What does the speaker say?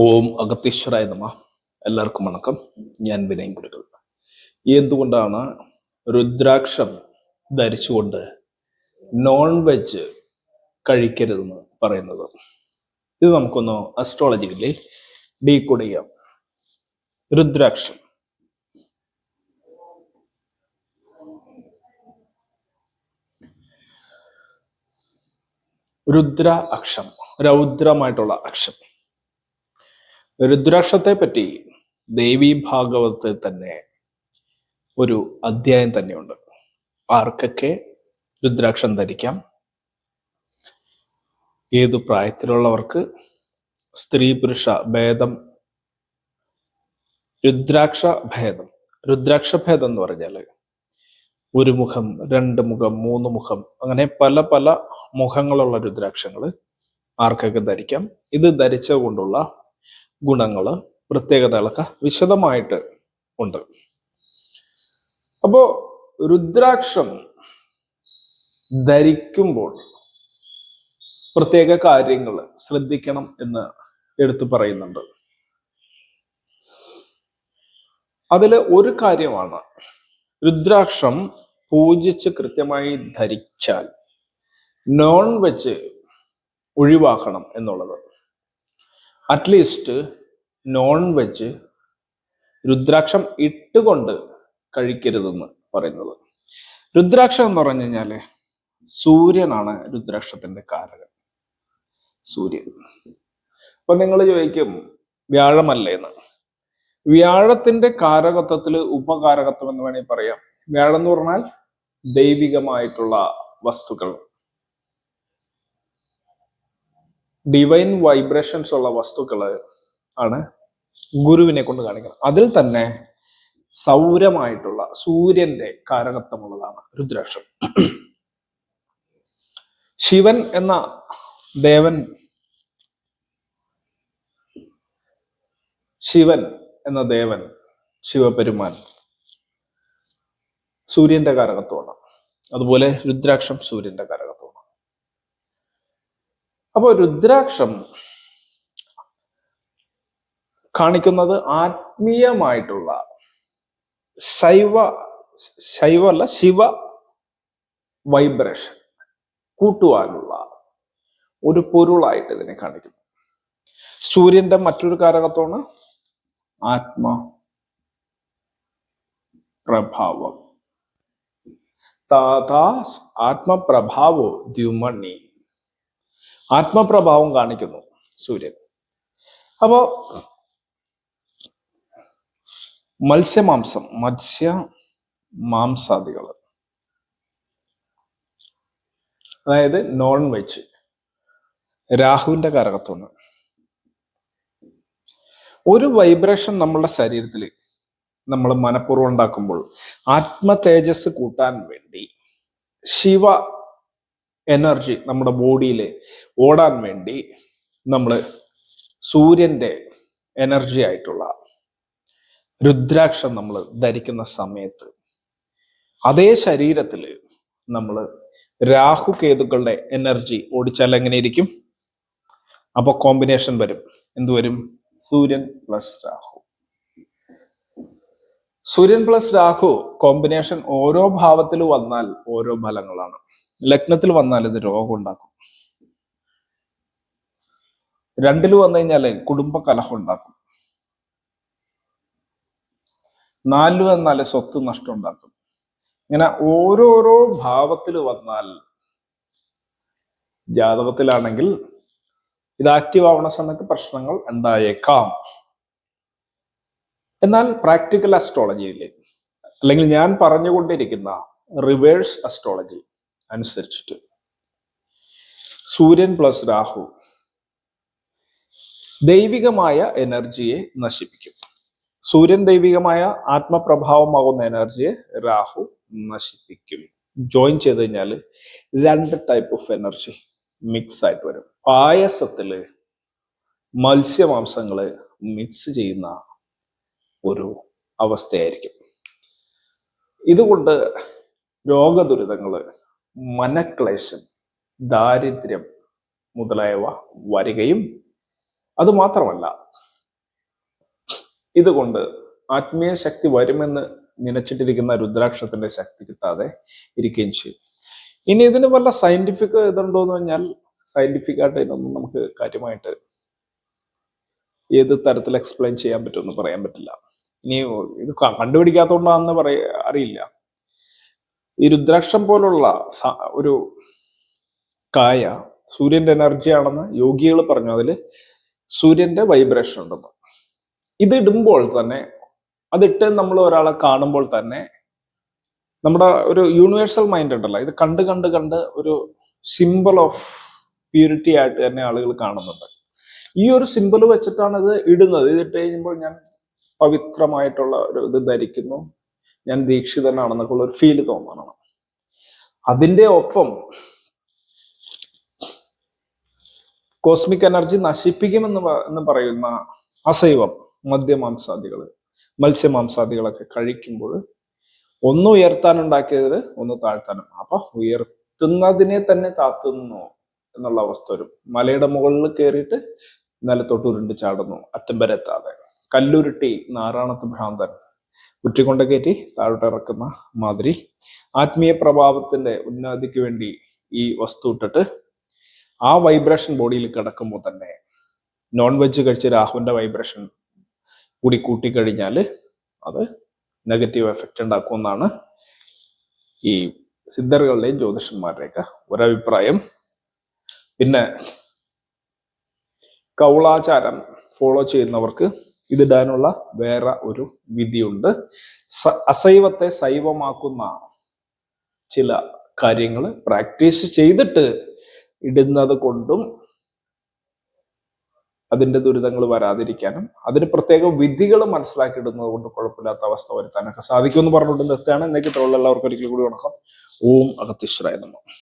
ഓം അഗത്തീശ്വരായ നമ. എല്ലാവർക്കും വണക്കം. ഞാൻ വിനയൻ കുരുകൾ എന്തുകൊണ്ടാണ് രുദ്രാക്ഷം ധരിച്ചുകൊണ്ട് നോൺ വെജ് കഴിക്കരുതെന്ന് പറയുന്നത്? ഇത് നമുക്കൊന്ന് അസ്ട്രോളജിക്കലി ഡീകോഡ് ചെയ്യാം. രുദ്രാക്ഷം. രുദ്ര അക്ഷം. രൗദ്രമായിട്ടുള്ള അക്ഷം. രുദ്രാക്ഷത്തെ പറ്റി ദേവി ഭാഗവതത്തിൽ തന്നെ ഒരു അധ്യായം തന്നെയുണ്ട്. ആർക്കൊക്കെ രുദ്രാക്ഷം ധരിക്കാം? ഏതു പ്രായത്തിലുള്ളവർക്ക് സ്ത്രീ പുരുഷ ഭേദം? രുദ്രാക്ഷ ഭേദം. രുദ്രാക്ഷ ഭേദം എന്ന് പറഞ്ഞാൽ ഒരു മുഖം രണ്ട് മുഖം മൂന്ന് മുഖം അങ്ങനെ പല പല മുഖങ്ങളുള്ള രുദ്രാക്ഷങ്ങൾ ആർക്കൊക്കെ ധരിക്കാം? ഇത് ധരിച്ച ഗുണങ്ങൾ പ്രത്യേകതകളൊക്കെ വിശദമായിട്ട് ഉണ്ട്. അപ്പോ രുദ്രാക്ഷം ധരിക്കുമ്പോൾ പ്രത്യേക കാര്യങ്ങൾ ശ്രദ്ധിക്കണം എന്ന് എടുത്തു പറയുന്നുണ്ട്. അതിൽ ഒരു കാര്യമാണ് രുദ്രാക്ഷം പൂജിച്ച് കൃത്യമായി ധരിച്ചാൽ നോൺ വെച്ച് ഒഴിവാക്കണം എന്നുള്ളത്. അറ്റ്ലീസ്റ്റ് നോൺ വെജ് രുദ്രാക്ഷം ഇട്ടുകൊണ്ട് കഴിക്കരുതെന്ന് പറയുന്നത്. രുദ്രാക്ഷം എന്ന് പറഞ്ഞു കഴിഞ്ഞാൽ സൂര്യനാണ് രുദ്രാക്ഷത്തിന്റെ കാരകൻ. സൂര്യൻ. അപ്പൊ നിങ്ങൾ ചോദിക്കും വ്യാഴമല്ലേന്ന് വ്യാഴത്തിന്റെ കാരകത്വത്തിൽ ഉപകാരകത്വം എന്ന് വേണമെങ്കിൽ പറയാം. വ്യാഴം എന്ന് പറഞ്ഞാൽ ദൈവികമായിട്ടുള്ള വസ്തുക്കൾ. ഡിവൈൻ വൈബ്രേഷൻസ് ഉള്ള വസ്തുക്കൾ ആണ് ഗുരുവിനെ കൊണ്ട് കാണിക്കുന്നത്. അതിൽ തന്നെ സൗരമായിട്ടുള്ള സൂര്യന്റെ കാരകത്വമുള്ളതാണ് രുദ്രാക്ഷം. ശിവൻ എന്ന ദേവൻ ശിവൻ എന്ന ദേവൻ ശിവപെരുമാൻ സൂര്യന്റെ കാരകത്വമാണ്. അതുപോലെ രുദ്രാക്ഷം സൂര്യന്റെ കാരകത്വമാണ് അപ്പോൾ രുദ്രാക്ഷം കാണിക്കുന്നത് ആത്മീയമായിട്ടുള്ള ശൈവ ശൈവല്ല ശിവ വൈബ്രേഷൻ കൂട്ടുവാനുള്ള ഒരു പൊരുളായിട്ട് ഇതിനെ കാണിക്കുന്നു. സൂര്യന്റെ മറ്റൊരു കാരകത്വമാണ് ആത്മ പ്രഭാവം. താതാ ആത്മപ്രഭാവോ ദ്യുമണി ആത്മപ്രഭാവം കാണിക്കുന്നു സൂര്യൻ. അപ്പോ മത്സ്യമാംസം മത്സ്യ മാംസാദികൾ അതായത് നോൺ വെജ് രാഹുവിന്റെ കാരകത്വമാണ് ഒരു വൈബ്രേഷൻ നമ്മളുടെ ശരീരത്തിൽ നമ്മൾ മനഃപൂർവം ഉണ്ടാക്കുമ്പോൾ ആത്മ തേജസ് കൂട്ടാൻ വേണ്ടി ശിവ എനർജി നമ്മുടെ ബോഡിയിൽ ഓടാൻ വേണ്ടി നമ്മൾ സൂര്യന്റെ എനർജി ആയിട്ടുള്ള രുദ്രാക്ഷം നമ്മൾ ധരിക്കുന്ന സമയത്ത് അതേ ശരീരത്തിൽ നമ്മൾ രാഹുകേതുക്കളുടെ എനർജി ഓടിച്ചാൽ എങ്ങനെ ഇരിക്കും? അപ്പൊ കോമ്പിനേഷൻ വരും. എന്ത് വരും? സൂര്യൻ പ്ലസ് രാഹു. സൂര്യൻ പ്ലസ് രാഹു കോമ്പിനേഷൻ ഓരോ ഭാവത്തിൽ വന്നാൽ ഓരോ ഫലങ്ങളാണ്. ലഗ്നത്തിൽ വന്നാൽ ഇത് രോഗം ഉണ്ടാക്കും. രണ്ടിൽ വന്നു കഴിഞ്ഞാൽ കുടുംബ കലഹം ഉണ്ടാക്കും. നാലിൽ വന്നാൽ സ്വത്ത് നഷ്ടം ഉണ്ടാക്കും. ഇങ്ങനെ ഓരോരോ ഭാവത്തിൽ വന്നാൽ ജാതകത്തിലാണെങ്കിൽ ഇത് ആക്റ്റീവ് ആവുന്ന സമയത്ത് പ്രശ്നങ്ങൾ ഉണ്ടായേക്കാം. എന്നാൽ പ്രാക്ടിക്കൽ അസ്ട്രോളജിയിൽ അല്ലെങ്കിൽ ഞാൻ പറഞ്ഞുകൊണ്ടിരിക്കുന്ന റിവേഴ്സ് അസ്ട്രോളജി അനുസരിച്ചിട്ട്. സൂര്യൻ പ്ലസ് രാഹു ദൈവികമായ എനർജിയെ നശിപ്പിക്കും. സൂര്യൻ ദൈവികമായ ആത്മപ്രഭാവമാകുന്ന എനർജിയെ രാഹു നശിപ്പിക്കും. ജോയിൻ ചെയ്ത് കഴിഞ്ഞാൽ രണ്ട് ടൈപ്പ് ഓഫ് എനർജി മിക്സ് ആയിട്ട് വരും. പായസത്തിൽ മത്സ്യമാംസങ്ങൾ മിക്സ് ചെയ്യുന്ന ഒരു അവസ്ഥയായിരിക്കും. ഇതുകൊണ്ട് രോഗദുരിതങ്ങൾ മനക്ലേശം ദാരിദ്ര്യം മുതലായവ വരികയും അതുമാത്രമല്ല ഇതുകൊണ്ട് ആത്മീയ ശക്തി വരുമെന്ന് നനച്ചിട്ടിരിക്കുന്ന രുദ്രാക്ഷത്തിന്റെ ശക്തി കിട്ടാതെ ഇരിക്കുകയും ചെയ്യും. ഇനി ഇതിന് വല്ല സയന്റിഫിക് ഇതുണ്ടോ എന്ന് പറഞ്ഞാൽ സയന്റിഫിക് ആയിട്ട് ഇതിനൊന്നും നമുക്ക് കാര്യമായിട്ട് ഏത് തരത്തിൽ എക്സ്പ്ലെയിൻ ചെയ്യാൻ പറ്റുമെന്ന് പറയാൻ പറ്റില്ല. ഇനി ഇത് കണ്ടുപിടിക്കാത്തതുകൊണ്ടാണെന്ന് പറയ അറിയില്ല. ഈ രുദ്രാക്ഷം പോലുള്ള ഒരു കായ സൂര്യന്റെ എനർജി ആണെന്ന് യോഗികൾ പറഞ്ഞു. അതിൽ സൂര്യന്റെ വൈബ്രേഷൻ ഉണ്ടെന്ന്. ഇത് ഇടുമ്പോൾ തന്നെ അതിട്ട് നമ്മൾ ഒരാളെ കാണുമ്പോൾ തന്നെ നമ്മുടെ ഒരു യൂണിവേഴ്സൽ മൈൻഡ് ഉണ്ടല്ലോ. ഇത് കണ്ട് കണ്ട് കണ്ട് ഒരു സിമ്പിൾ ഓഫ് പ്യൂരിറ്റി ആയിട്ട് തന്നെ ആളുകൾ കാണുന്നുണ്ട്. ഈ ഒരു സിമ്പിൾ വെച്ചിട്ടാണ് ഇത് ഇടുന്നത്. ഇതിട്ട് കഴിയുമ്പോൾ ഞാൻ പവിത്രമായിട്ടുള്ള ഒരു ഇത് ധരിക്കുന്നു. ഞാൻ ദീക്ഷിതനാണെന്നൊക്കെ ഉള്ള ഒരു ഫീൽ തോന്നണം അതിന്റെ ഒപ്പം കോസ്മിക് എനർജി നശിപ്പിക്കുമെന്ന് എന്ന് പറയുന്ന അസൈവം മദ്യമാംസാദികൾ മത്സ്യമാംസാദികളൊക്കെ കഴിക്കുമ്പോൾ ഒന്ന് ഉയർത്താനുണ്ടാക്കിയത് ഒന്ന് താഴ്ത്താനും. അപ്പൊ ഉയർത്തുന്നതിനെ തന്നെ താത്തുന്നു എന്നുള്ള അവസ്ഥ വരും. മലയുടെ മുകളിൽ കയറിയിട്ട് നിലത്തോട്ട് ഉരുണ്ട് ചാടുന്നു അറ്റം വരെ എത്താതെ. കല്ലുരുട്ടി നാറാണത്ത് ഭ്രാന്തൻ കുറ്റിക്കൊണ്ട കയറ്റി താഴോട്ട് ഇറക്കുന്ന മാതിരി ആത്മീയ പ്രഭാവത്തിന്റെ ഉന്നതിക്ക് വേണ്ടി ഈ വസ്തു ഇട്ടിട്ട് ആ വൈബ്രേഷൻ ബോഡിയിൽ കിടക്കുമ്പോൾ തന്നെ നോൺ വെജ് കഴിച്ച രാഹുവിന്റെ വൈബ്രേഷൻ കൂടി കൂട്ടിക്കഴിഞ്ഞാൽ അത് നെഗറ്റീവ് എഫക്റ്റ് ഉണ്ടാക്കുമെന്നാണ് ഈ സിദ്ധറുകളുടെയും ജ്യോതിഷന്മാരുടെയൊക്കെ ഒരഭിപ്രായം. പിന്നെ കൗളാചാരം ഫോളോ ചെയ്യുന്നവർക്ക് ഇതിടാനുള്ള വേറെ ഒരു വിധിയുണ്ട്. അസൈവത്തെ സൈവമാക്കുന്ന ചില കാര്യങ്ങൾ പ്രാക്ടീസ് ചെയ്തിട്ട് ഇടുന്നത് കൊണ്ടും അതിന്റെ ദുരിതങ്ങൾ വരാതിരിക്കാനും അതിന് പ്രത്യേക വിധികൾ മനസ്സിലാക്കിയിടുന്നത് കൊണ്ട് കുഴപ്പമില്ലാത്ത അവസ്ഥ വരുത്താനൊക്കെ സാധിക്കുമെന്ന് പറഞ്ഞുകൊണ്ട് നിർത്തുകയാണ്. എന്നേക്ക് എല്ലാവർക്കും ഒരിക്കൽ കൂടി വണക്കം. ഓം അഗത്യശ്വരായ നമ.